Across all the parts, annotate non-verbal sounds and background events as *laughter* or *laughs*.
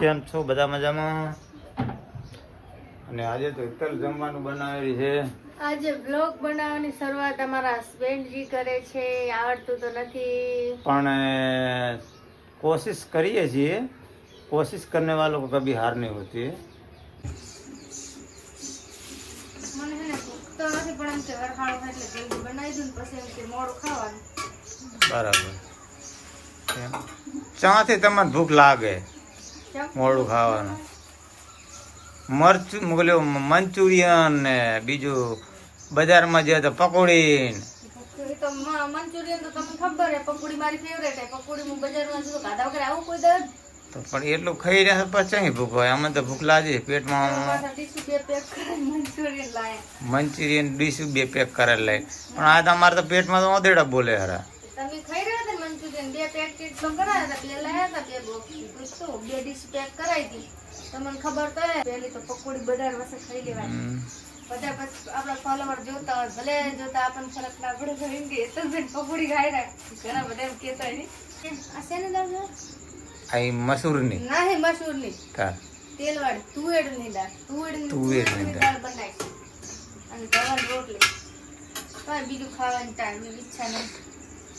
કેમ છો? બધા મજામાં? અને આજે તો ઇતર જમવાનું બનાવેલી છે. આજે બ્લોગ બનાવવાની શરૂઆત અમારા હસબન્ડજી કરે છે આવડતું તો નથી. પણ કોશિશ કરીએ છીએ. કોશિશ કરને વાળો કભી હાર નહીં હોતી. બરાબર. ચાથી તમને ભૂખ લાગે. મોડું ખાવાનું. મરચું મોકલ્યો મંચુરિયન ને બીજું બજારમાં જે તો પકોડી તો પણ એટલું ખાઈ રહ્યા પછી ભૂખ હોય. આમાં તો ભૂખ લાગી પેટમાં. મંચુરિયન ડીશ બે પેક કરેલ લઈ પણ આ તમારે તો પેટમાં તો ઓધેડા બોલે હરા તમે ખાઈ રહ્યા હતા ને મંચુરિયન તો કરાયા હતા બે લાયા હતા બે બોક્સ બે ડીશ પેક કરાવી હતી. તમને ખબર તો હે પહેલી તો પકોડી બધા વસે ખાઈ લેવાની. બધા પછી આપણા ફોલોવર જોતા હોય ભલે જોતા આપણને ફરક ના પડે તો એમ કે તો પકોડી ખાઈ રહ્યા ઘણા બધા એમ કહેતા હોય ને. આ શેની દાળ? આ મસૂરની. ના હે મસૂરની. વાળી તેલવાળી તુવેરની દાળ. તુવેરની તુવેરની દાળ. બનાવી. અને ગવાની રોટલી. કાંઈ બીજું ખાવાની ટાઈમ ઈચ્છા નહીં.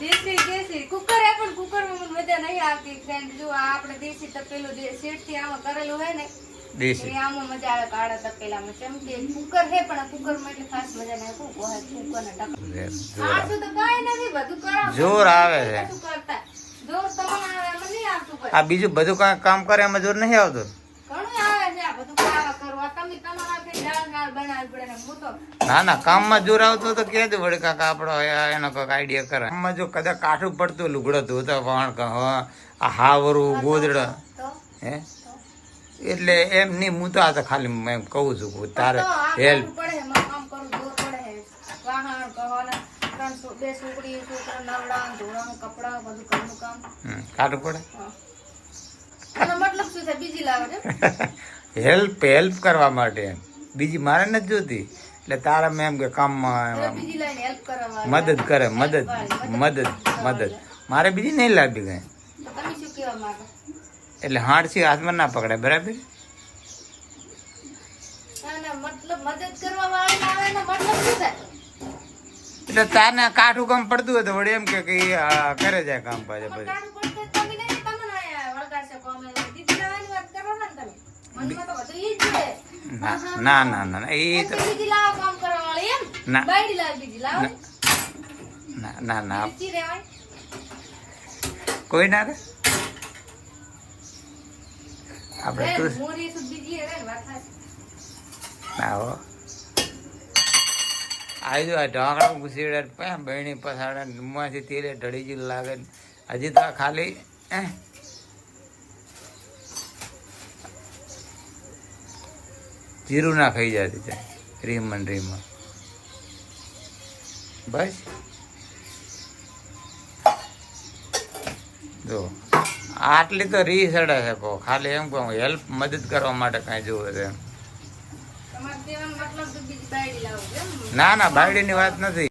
દેશી દેશી. કુકર હે પણ કુકરમાં મને મજા નહીં આવતી ફ્રેન્ડ જો આ આપણે દેશી તપેલું જે શેઠથી આમાં કરેલું હોય ને દેશી. એ આમાં મજા આવે કાળા તપેલામાં. કેમ કે કુકર હે પણ કુકરમાં એટલે ખાસ મજા નહીં. કુક હોય કુકર ને ટકા આ તો કાઈ નથી બધું કરાવ જોર આવે છે. કરતા જોર તમને આવે મને નહીં આવતું આ બીજું બધું કાંઈ કામ કરે એમાં જોર નહીં આવતું ઘણું આવે છે આ બધું ખાવા કરવા તમે તમારા હાથે દાળ દાળ બનાવવી પડે ને ના કામમાં જોર આવતું તો કે વળી કાકા આપણો એનો કોઈક આઈડિયા કરે. કામમાં જો કદાચ કાઠું પડતું લુગડો ધોતો પણ આ હાવરું ગોદડો. હે? એટલે એમ નહીં હું તો આ તો ખાલી એમ કહું છું કે તારે હેલ્પ. કાઢું પડે. મતલબ શું છે? બીજી લાવે *laughs* હેલ્પ હેલ્પ કરવા માટે. બીજી મારે નથી જોતી. એટલે તારા એમ કે કામમાં. મદદ કરે મદદ મદદ મદદ મારે બીજી નહીં લાગી કઈ. એટલે હાડસી હાથમાં ના પકડાય બરાબર? એટલે તારને કાઠું કામ પડતું હોય તો વળી એમ કે કરે જાય કામ પાછા પછી. ને ના ના ના એ તો ના. ના. ના ના કોઈ ના કરે આપણે રે, તું રે હો આવી. આ ઢાંકણા ઘૂસીડે પા બહેણી પસાડે માંથી તેલે ઢળી જ લાગે હજી તો ખાલી જીરું ના ખાઈ જતી છે રીમન રીમન. બસ. જો આટલી તો રી સડે છે કહો ખાલી એમ કહું હેલ્પ મદદ કરવા માટે કાંઈ જોવે છે ના ના બાયડીની વાત નથી.